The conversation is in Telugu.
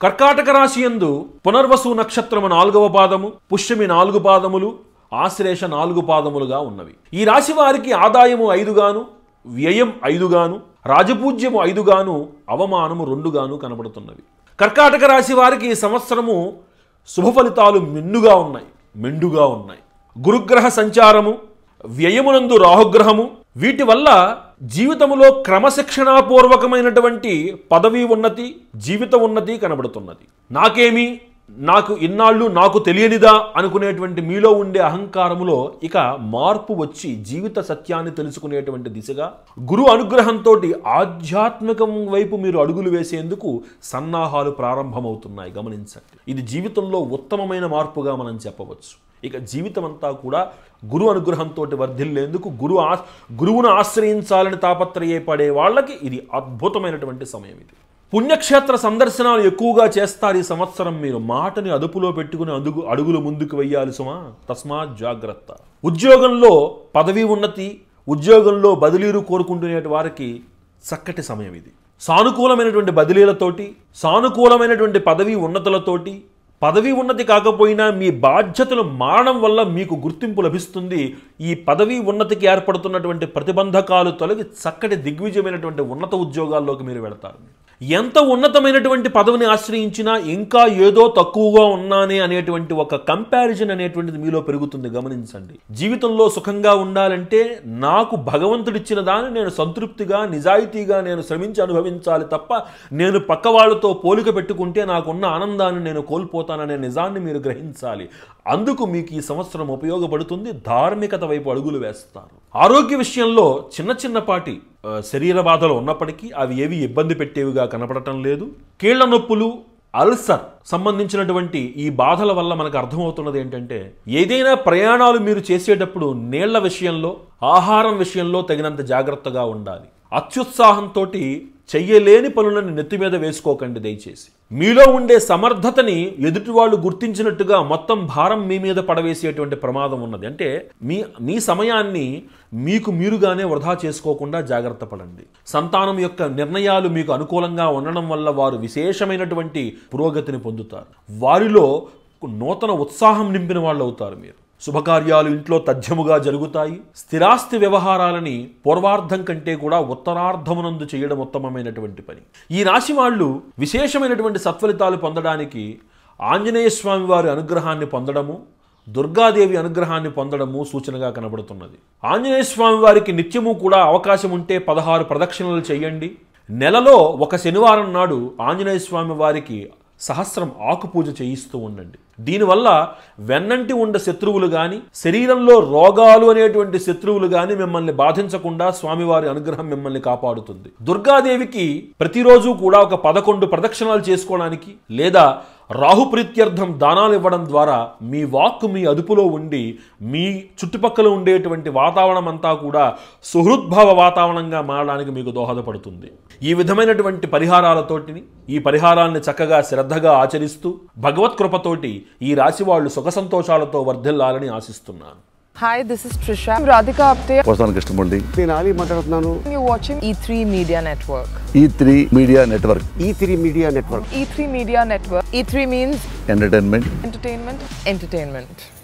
కర్కాటక రాశి యందు పునర్వసు నక్షత్రము నాలుగవ పాదము పుష్యమి నాలుగు పాదములు ఆశ్లేష నాలుగు పాదములుగా ఉన్నవి. ఈ రాశి వారికి ఆదాయము ఐదుగాను వ్యయం ఐదుగాను రాజపూజ్యము ఐదుగాను అవమానము రెండుగాను కనబడుతున్నవి. కర్కాటక రాశి వారికి ఈ సంవత్సరము శుభ ఫలితాలు మెండుగా ఉన్నాయి మెండుగా ఉన్నాయి. గురుగ్రహ సంచారము వ్యయమునందు రాహుగ్రహము వీటి వల్ల జీవితములో క్రమశిక్షణాపూర్వకమైనటువంటి పదవీ ఉన్నతి జీవిత ఉన్నతి కనబడుతున్నది. నాకేమి నాకు ఇన్నాళ్ళు నాకు తెలియనిదా అనుకునేటువంటి మీలో ఉండే అహంకారములో ఇక మార్పు వచ్చి జీవిత సత్యాన్ని తెలుసుకునేటువంటి దిశగా గురు అనుగ్రహంతో ఆధ్యాత్మికం వైపు మీరు అడుగులు వేసేందుకు సన్నాహాలు ప్రారంభమవుతున్నాయి. గమనించండి. ఇది జీవితంలో ఉత్తమమైన మార్పుగా మనం చెప్పవచ్చు. ఇక జీవితం అంతా కూడా గురు అనుగ్రహంతో వర్ధిల్లేందుకు గురు ఆ గురువును ఆశ్రయించాలని తాపత్రయపడే వాళ్ళకి ఇది అద్భుతమైనటువంటి సమయం ఇది. పుణ్యక్షేత్ర సందర్శనాలు ఎక్కువగా చేస్తారు ఈ సంవత్సరం మీరు. మాటని అదుపులో పెట్టుకుని అడుగు అడుగులు ముందుకు వెయ్యాలి సుమా. తస్మాత్ జాగ్రత్త. ఉద్యోగంలో పదవి ఉన్నతి ఉద్యోగంలో బదిలీలు కోరుకుంటునే వారికి చక్కటి సమయం ఇది. సానుకూలమైనటువంటి బదిలీలతోటి సానుకూలమైనటువంటి పదవి ఉన్నతులతోటి పదవి ఉన్నతి కాకపోయినా మీ బాధ్యతలు మారడం వల్ల మీకు గుర్తింపు లభిస్తుంది. ఈ పదవి ఉన్నతికి ఏర్పడుతున్నటువంటి ప్రతిబంధకాలు తొలగి చక్కటి దిగ్విజయమైనటువంటి ఉన్నత ఉద్యోగాల్లోకి మీరు వెళతారు. ఎంత ఉన్నతమైనటువంటి పదవిని ఆశ్రయించినా ఇంకా ఏదో తక్కువగా ఉన్నానే అనేటువంటి ఒక కంపారిజన్ అనేటువంటిది మీలో పెరుగుతుంది. గమనించండి. జీవితంలో సుఖంగా ఉండాలంటే నాకు భగవంతుడిచ్చిన దాన్ని నేను సంతృప్తిగా నిజాయితీగా నేను శ్రమించి అనుభవించాలి తప్ప నేను పక్క వాళ్ళతో పోలిక పెట్టుకుంటే నాకున్న ఆనందాన్ని నేను కోల్పోతాననే నిజాన్ని మీరు గ్రహించాలి. అందుకు మీకు ఈ సంవత్సరం ఉపయోగపడుతుంది ధార్మికత వైపు అడుగులు వేస్తారు ఆరోగ్య విషయంలో చిన్న చిన్నపాటి శరీర బాధలు ఉన్నప్పటికీ అవి ఏవి ఇబ్బంది పెట్టేవిగా కనపడటం లేదు. కీళ్ళ నొప్పులు అల్సర్ సంబంధించినటువంటి ఈ బాధల వల్ల మనకు అర్థమవుతున్నది ఏంటంటే ఏదైనా ప్రయాణాలు మీరు చేసేటప్పుడు నీళ్ళ విషయంలో ఆహారం విషయంలో తగినంత జాగ్రత్తగా ఉండాలి. అత్యుత్సాహంతో చెయ్యలేని పనులను నెత్తి మీద వేసుకోకండి దయచేసి. మీలో ఉండే సమర్థతని ఎదుటి వాళ్ళు గుర్తించినట్టుగా మొత్తం భారం మీ మీద పడవేసేటువంటి ప్రమాదం ఉన్నది. అంటే మీ మీ సమయాన్ని మీకు మీరుగానే వృధా చేసుకోకుండా జాగ్రత్త పడండి. సంతానం యొక్క నిర్ణయాలు మీకు అనుకూలంగా ఉండడం వల్ల వారు విశేషమైనటువంటి పురోగతిని పొందుతారు. వారిలో నూతన ఉత్సాహం నింపిన వాళ్ళు అవుతారు మీరు. శుభకార్యాలు ఇంట్లో తథ్యముగా జరుగుతాయి. స్థిరాస్తి వ్యవహారాలని పూర్వార్ధం కంటే కూడా ఉత్తరార్ధమునందు చేయడం ఉత్తమమైనటువంటి పని. ఈ రాశి వాళ్ళు విశేషమైనటువంటి సత్ఫలితాలు పొందడానికి ఆంజనేయ స్వామి వారి అనుగ్రహాన్ని పొందడము దుర్గాదేవి అనుగ్రహాన్ని పొందడము సూచనగా కనబడుతున్నది. ఆంజనేయ స్వామి వారికి నిత్యము కూడా అవకాశం ఉంటే పదహారు ప్రదక్షిణలు చేయండి. నెలలో ఒక శనివారం నాడు ఆంజనేయ స్వామి వారికి సహస్రం ఆకు పూజ చేయిస్తూ ఉండండి. దీనివల్ల వెన్నంటి ఉండ శత్రువులు కానీ శరీరంలో రోగాలు అనేటువంటి శత్రువులు కానీ మిమ్మల్ని బాధించకుండా స్వామివారి అనుగ్రహం మిమ్మల్ని కాపాడుతుంది. దుర్గాదేవికి ప్రతిరోజు కూడా ఒక పదకొండు ప్రదక్షిణాలు చేసుకోవడానికి లేదా రాహు ప్రీత్యర్థం దానాలు ఇవ్వడం ద్వారా మీ వాక్కు మీ అదుపులో ఉండి మీ చుట్టుపక్కల ఉండేటువంటి వాతావరణం అంతా కూడా సుహృద్భావ వాతావరణంగా మారడానికి మీకు దోహదపడుతుంది. ఈ విధమైనటువంటి పరిహారాలతోటిని ఈ పరిహారాన్ని చక్కగా శ్రద్ధగా ఆచరిస్తూ భగవత్ కృపతోటి ఈ రాశి వాళ్ళు సుఖ సంతోషాలతో వర్ధిల్లాలని ఆశిస్తున్నాను. Hi, this is Trisha. I'm Radhika Apte. వస్తాను కృష్ణమూర్తి నేను ఆలీ మాట్లాడుతున్నాను You're watching E3 Media Network. E three media network E three media network E3 Media Network. E3 means entertainment entertainment, entertainment.